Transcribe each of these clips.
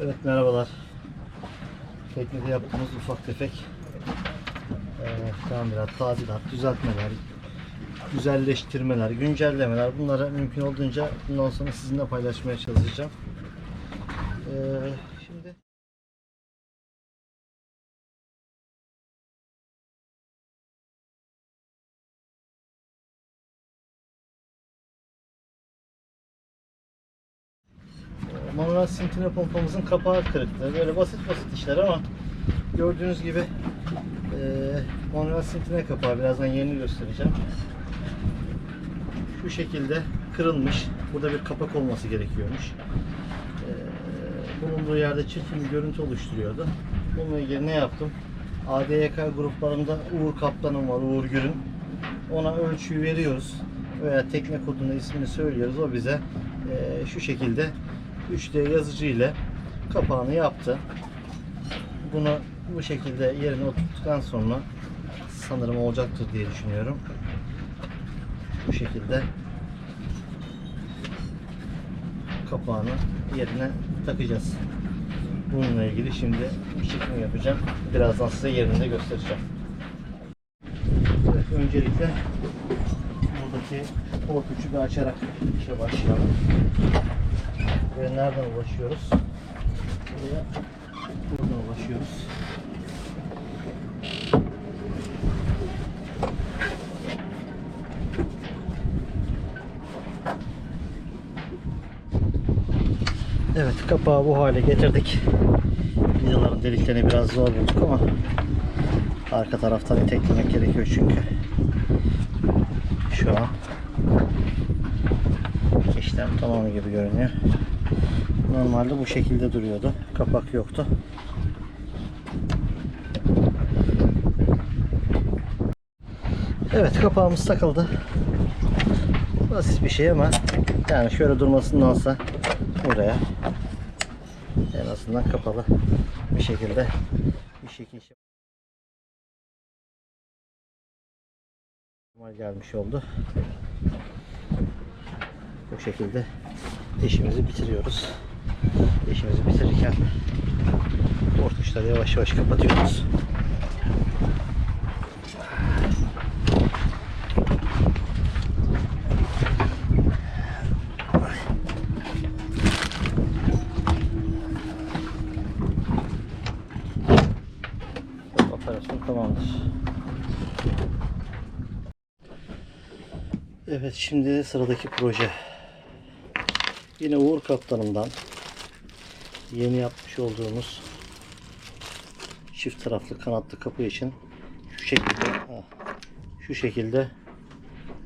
Evet merhabalar. Teknede yaptığımız ufak tefek eee tamirat, tadilat, düzeltmeler, güzelleştirmeler, güncellemeler bunları mümkün olduğunca bundan sonra sizinle paylaşmaya çalışacağım. Eee, manuel sintine pompamızın kapağı kırıktı. Böyle basit basit işler ama gördüğünüz gibi eee manuel sintine kapağı birazdan yerini göstereceğim. Şu şekilde kırılmış. Burada bir kapak olması gerekiyormuş. Eee, bulunduğu yerde çirkin bir görüntü oluşturuyordu. Bununla ilgili ne yaptım? ADYK gruplarında Uğur Kaptanım var, Uğur Gür'ün. Ona ölçüyü veriyoruz veya tekne kodunu ismini söylüyoruz. O bize eee, şu şekilde 3D yazıcı ile kapağını yaptı. Bunu bu şekilde yerine oturttuktan sonra sanırım olacaktır diye düşünüyorum. Bu şekilde kapağını yerine takacağız. Bununla ilgili şimdi bir çekim yapacağım. Birazdan size yerini de göstereceğim. Evet, öncelikle buradaki port açarak işe başlayalım. Ve nereden ulaşıyoruz? Buraya buradan ulaşıyoruz. Evet kapağı bu hale getirdik. Vidaların deliklerini biraz zor bulduk ama arka taraftan iteklemek gerekiyor çünkü. Şu an işlem tamamı gibi görünüyor. Normalde bu şekilde duruyordu. Kapak yoktu. Evet kapağımız takıldı. Basit bir şey ama yani şöyle durmasındansa buraya en azından kapalı bir şekilde bir şekil normal gelmiş oldu. Bu şekilde işimizi bitiriyoruz. İşimizi bitirirken korkuşları yavaş yavaş kapatıyoruz. Operasyon tamamdır. Evet şimdi sıradaki proje. Yine Uğur Kaptanım'dan yeni yapmış olduğumuz çift taraflı kanatlı kapı için şu şekilde şu şekilde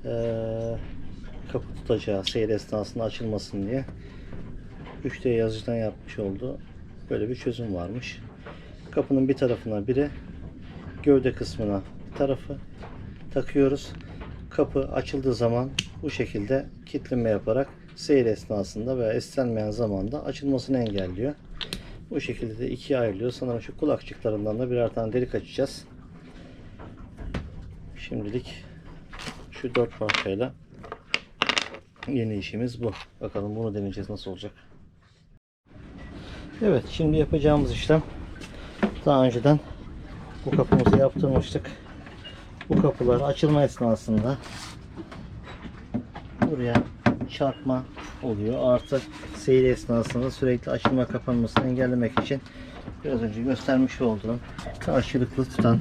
eee, kapı tutacağı seyir esnasında açılmasın diye 3D yazıcıdan yapmış olduğu böyle bir çözüm varmış. Kapının bir tarafına biri gövde kısmına bir tarafı takıyoruz. Kapı açıldığı zaman bu şekilde kilitleme yaparak seyir esnasında veya istenmeyen zamanda açılmasını engelliyor. Bu şekilde de ikiye ayrılıyor. Sanırım şu kulakçıklarından da birer tane delik açacağız. Şimdilik şu dört parçayla yeni işimiz bu. Bakalım bunu deneyeceğiz nasıl olacak. Evet şimdi yapacağımız işlem daha önceden bu kapımızı yaptırmıştık. Bu kapılar açılma esnasında buraya çarpma oluyor. Artık seyir esnasında sürekli açılma kapanmasını engellemek için biraz önce göstermiş olduğum karşılıklı tutan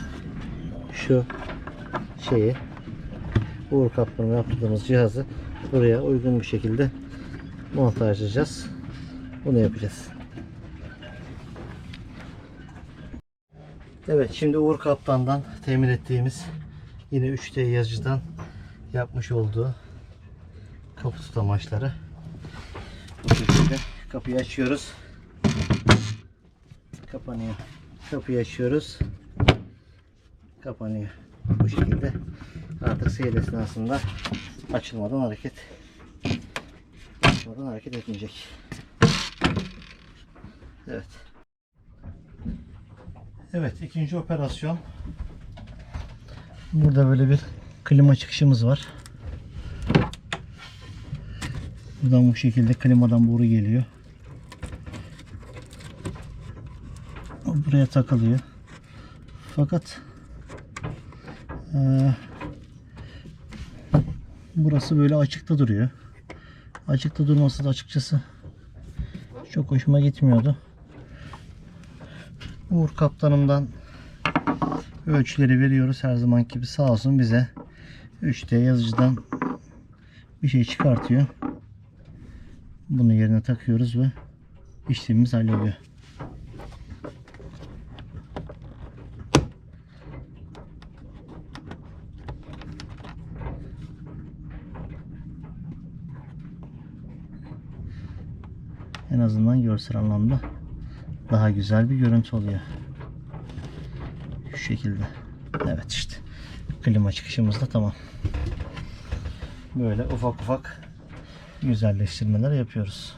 şu şeyi uğur kaplama yaptırdığımız cihazı buraya uygun bir şekilde montajlayacağız. Bunu yapacağız. Evet şimdi Uğur Kaptan'dan temin ettiğimiz yine 3D yazıcıdan yapmış olduğu kapı tutamaçları. Bu şekilde kapıyı açıyoruz. Kapanıyor. Kapıyı açıyoruz. Kapanıyor. Bu şekilde artık seyir esnasında açılmadan hareket açılmadan hareket etmeyecek. Evet. Evet ikinci operasyon. Burada böyle bir klima çıkışımız var. Buradan bu şekilde klimadan boru geliyor. Buraya takılıyor. Fakat eee, burası böyle açıkta duruyor. Açıkta durması da açıkçası çok hoşuma gitmiyordu. Uğur kaptanımdan ölçüleri veriyoruz her zaman gibi sağ olsun bize 3D yazıcıdan bir şey çıkartıyor. Bunu yerine takıyoruz ve işlemimiz halloluyor. En azından görsel anlamda daha güzel bir görüntü oluyor. Şu şekilde. Evet işte. Klima çıkışımız da tamam. Böyle ufak ufak güzelleştirmeler yapıyoruz.